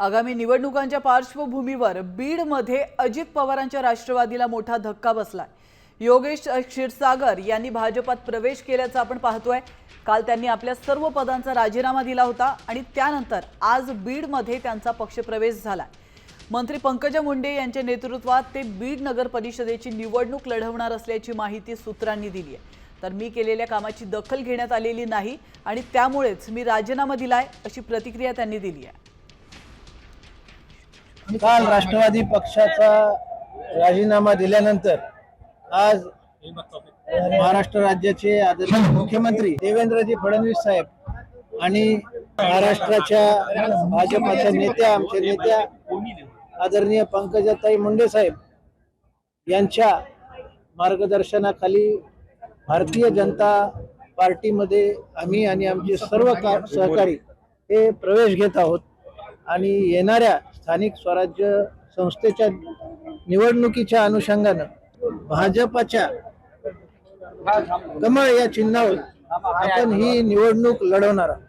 आगामी निवडणुकांच्या पार्श्वभूमीवर बीडमध्ये अजित पवारांच्या राष्ट्रवादीला मोठा धक्का बसलाय. योगेश क्षीरसागर यांनी भाजपात प्रवेश केल्याचं आपण पाहतोय. काल त्यांनी आपल्या सर्व पदांचा राजीनामा दिला होता आणि त्यानंतर आज बीडमध्ये त्यांचा पक्षप्रवेश झालाय. मंत्री पंकजा मुंडे यांच्या नेतृत्वात ते बीड नगर परिषदेची निवडणूक लढवणार असल्याची माहिती सूत्रांनी दिली आहे. तर मी केलेल्या कामाची दखल घेण्यात आलेली नाही आणि त्यामुळेच मी राजीनामा दिलाय अशी प्रतिक्रिया त्यांनी दिली आहे. काल राष्ट्रवादी पक्षाचा राजीनामा दिल्यानंतर आज महाराष्ट्र राज्याचे आदरणीय मुख्यमंत्री देवेंद्रजी फडणवीस साहेब आणि महाराष्ट्राच्या भाजपाच्या नेत्या आमच्या नेत्या आदरणीय पंकजाताई मुंडे साहेब यांच्या मार्गदर्शनाखाली भारतीय जनता पार्टीमध्ये आम्ही आणि आमचे सर्व का सहकारी हे प्रवेश घेत आहोत. आणि येणाऱ्या स्थानिक स्वराज्य संस्थेच्या निवडणुकीच्या अनुषंगानं भाजपाच्या कमळ या चिन्हावर आपण ही निवडणूक लढवणार आहोत.